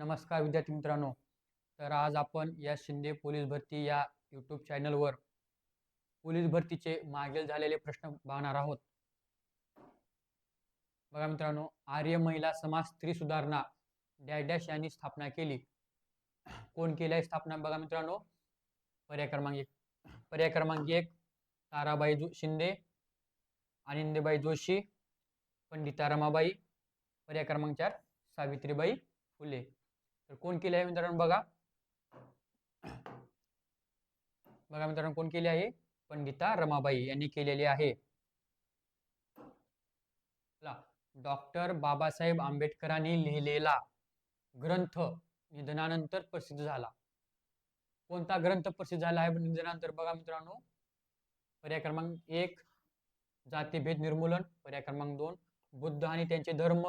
नमस्कार विद्यार्थी मित्रांनो. तर आज आपण या शिंदे पोलीस भरती या यूट्यूब चॅनलवर पोलीस भरतीचे मागील झालेले प्रश्न पाहणार आहोत. बघा मित्रांनो आर्य महिला समाज स्त्री सुधारणा डॅश डॅश यांनी स्थापना केली. कोण केली आहे स्थापना बघा मित्रांनो? पर्याय क्रमांक एक. पर्याय क्रमांक एक ताराबाई जो शिंदे आनंदीबाई जोशी पंडिता रमाबाई. पर्याय क्रमांक चार सावित्रीबाई फुले. तर कोण केले आहे मित्रांनो? बघा. बघा मित्रांनो कोण केले आहे? पंडिता रमाबाई यांनी केलेली आहे. डॉक्टर बाबासाहेब आंबेडकरांनी लिहिलेला ग्रंथ निधनानंतर प्रसिद्ध झाला. कोणता ग्रंथ प्रसिद्ध झाला आहे निधनानंतर? बघा मित्रांनो. पर्याय क्रमांक एक जातीभेद निर्मूलन. पर्याय क्रमांक दोन बुद्ध आणि त्यांचे धर्म.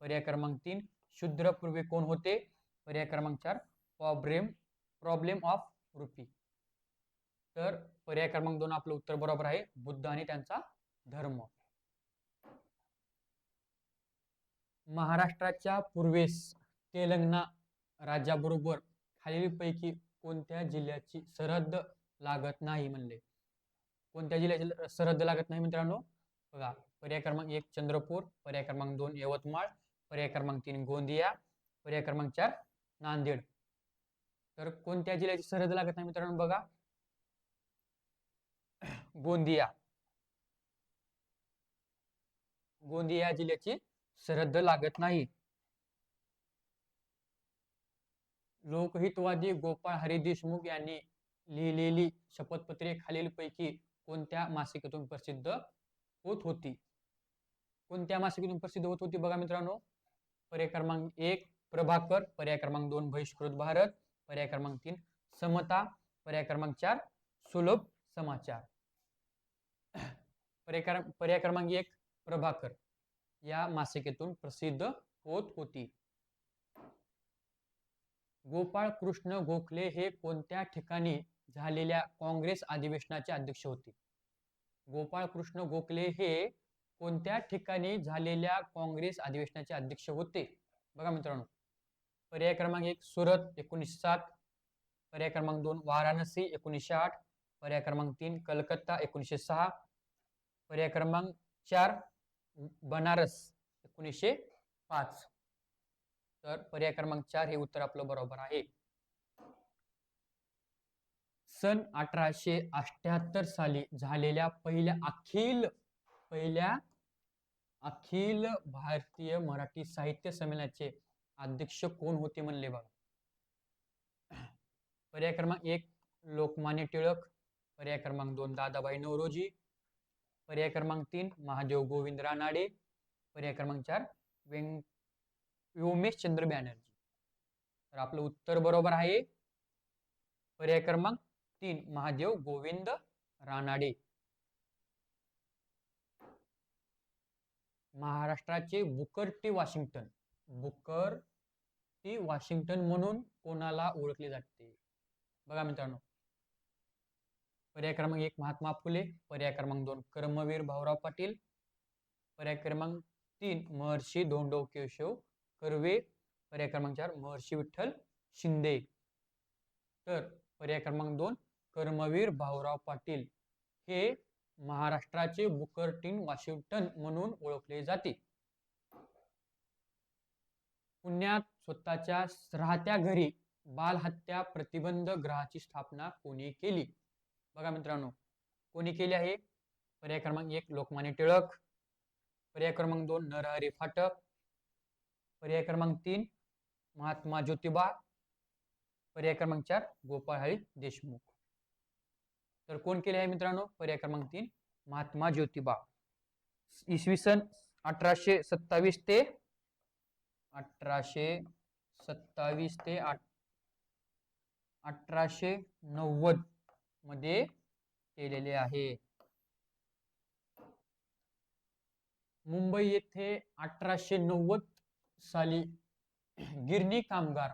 पर्याय क्रमांक तीन शूद्र पूर्वी कोण होते? पर्याय क्रमांक चार प्रॉब्लेम प्रॉब्लेम ऑफ रुपी तर पर्याय क्रमांक दोन आपलं उत्तर बरोबर आहे बुद्ध आणि त्यांचा धर्म. महाराष्ट्राच्या पूर्वेस तेलंगणा राज्याबरोबर खालीलपैकी कोणत्या जिल्ह्याची सरहद्द लागत नाही म्हणले? कोणत्या जिल्ह्याची सरहद्द लागत नाही मित्रांनो? बघा पर्याय क्रमांक एक चंद्रपूर पर्याय क्रमांक दोन यवतमाळ पर्याय क्रमांक तीन गोंदिया पर्याय क्रमांक चार नांदेड. तर कोणत्या जिल्ह्याची सरहद लागत नाही मित्रांनो बघा. गोंदिया. गोंदिया जिल्ह्याची सरहद लागत नाही. लोकहितवादी गोपाळ हरी देशमुख यांनी लिहिलेली शपथपत्रे खालीलपैकी कोणत्या मासिकातून प्रसिद्ध होत होती? कोणत्या मासिकातून प्रसिद्ध होत होती बघा मित्रांनो. पर्याय क्रमांक एक प्रभाकर पर्याय क्रमांक दोन बहिष्कृत भारत पर्याय क्रमांक तीन समता पर्याय क्रमांक चार सुलभ समाचार. पर्याय पर्याय क्रमांक एक प्रभाकर या मासिकेतून प्रसिद्ध होत होती. गोपाळ कृष्ण गोखले हे कोणत्या ठिकाणी झालेल्या काँग्रेस अधिवेशनाचे अध्यक्ष होते? गोपाळ कृष्ण गोखले हे कोणत्या ठिकाणी झालेल्या काँग्रेस अधिवेशनाचे अध्यक्ष होते? बघा मित्रांनो पर्याय क्रमांक एक सुरत एकोणीसशे सात. पर्याय क्रमांक दोन वाराणसी एकोणीसशे आठ. पर्याय क्रमांक तीन कलकत्ता एकोणीसशे सहा. पर्याय क्रमांक चार बनारस एकोणीसशे पाच. तर पर्याय क्रमांक चार हे उत्तर आपलं बरोबर आहे. सन अठराशे अठ्याहत्तर साली झालेल्या पहिल्या अखिल पहिल्या अखिल भारतीय मराठी साहित्य संमेलनाचे अध्यक्ष कोण होते म्हणले बघा. पर्याय क्रमांक एक लोकमान्य टिळक. पर्याय क्रमांक दोन दादाबाई नवरोजी पर्याय क्रमांक तीन महादेव गोविंद रानाडे. पर्याय क्रमांक चार व्यंग व्योमेश चंद्र बॅनर्जी. तर आपलं उत्तर बरोबर आहे. पर्याय क्रमांक तीन महादेव गोविंद रानाडे. महाराष्ट्राचे Booker T Washington. Booker T Washington म्हणून कोणाला ओळखली जाते. बघा मित्रांनो. पर्याय क्रमांक एक महात्मा फुले. पर्याय क्रमांक दोन कर्मवीर भाऊराव पाटील. पर्याय क्रमांक तीन महर्षी धोंडो केशव कर्वे. पर्याय क्रमांक चार महर्षी विठ्ठल शिंदे. तर पर्याय क्रमांक दोन कर्मवीर भाऊराव पाटील हे महाराष्ट्राचे बुकर टीन वॉशिंग्टन म्हणून ओळखले जाते. पुण्यात स्वतःच्या राहत्या घरी बालहत्या प्रतिबंध ग्रहाची स्थापना कोणी केली? बघा मित्रांनो कोणी केली आहे? पर्याय क्रमांक एक लोकमान्य टिळक. पर्याय क्रमांक दोन नरहरी फाटक. पर्याय क्रमांक तीन महात्मा ज्योतिबा. पर्याय क्रमांक चार गोपाळहरी देशमुख. तर कोण केले आहे मित्रांनो? पर्याय क्रमांक तीन महात्मा ज्योतिबा. इसवी सन अठराशे सत्तावीस ते अठराशे सत्तावीस ते आठ अठराशे नव्वदमध्ये केलेले आहे. मुंबई येथे अठराशे नव्वद साली गिरणी कामगार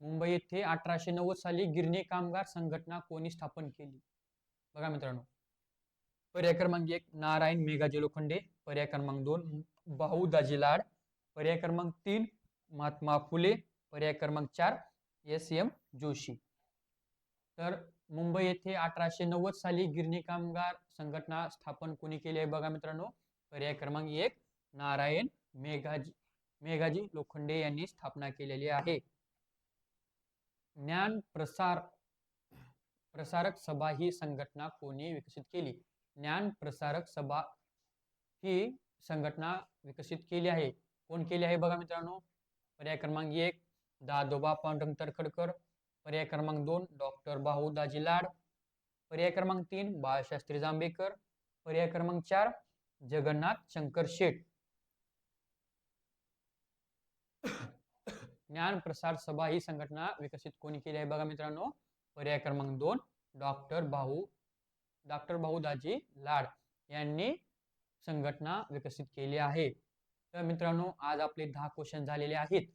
मुंबई येथे अठराशे नव्वद साली गिरणी कामगार संघटना कोणी स्थापन केली? बघा मित्रांनो. पर्याय क्रमांक एक नारायण मेघाजी लोखंडे. पर्याय क्रमांक दोन भाऊ दाजी लाड. पर्याय क्रमांक तीन महात्मा फुले. पर्याय क्रमांक चार एस एम जोशी. तर मुंबई येथे अठराशे नव्वद साली गिरणी कामगार संघटना स्थापन कोणी केली आहे बघा मित्रांनो? पर्याय क्रमांक एक नारायण मेघाजी मेघाजी लोखंडे यांनी स्थापना केलेली आहे. ज्ञान प्रसार प्रसारक सभा ही संघटना कोणी विकसित केली? ज्ञान प्रसारक सभा ही संघटना विकसित केली आहे. कोण केली आहे बघा मित्रांनो. पर्याय क्रमांक एक दादोबा पांडुरंग तरखडकर पर्याय क्रमांक दोन डॉक्टर भाऊ दाजी लाड. पर्याय क्रमांक तीन बाळशास्त्री जांभेकर. पर्याय क्रमांक चार जगन्नाथ शंकर शेठ. ज्ञान प्रसार सभा ही संघटना विकसित कोणी केली आहे बघा मित्रांनो? पर्याय क्रमांक दोन डॉक्टर भाऊ डॉक्टर भाऊ दाजी लाड यांनी संघटना विकसित केली आहे. तर मित्रांनो आज आपले दहा क्वेश्चन झालेले आहेत.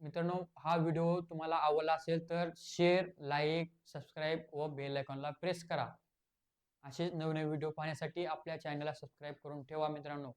मित्रांनो हा व्हिडिओ तुम्हाला आवडला असेल तर शेअर लाईक सबस्क्राईब व बेल आयकॉनला प्रेस करा. असे नवनवीन व्हिडिओ पाहण्यासाठी आपल्या चॅनलला सबस्क्राईब करून ठेवा मित्रांनो.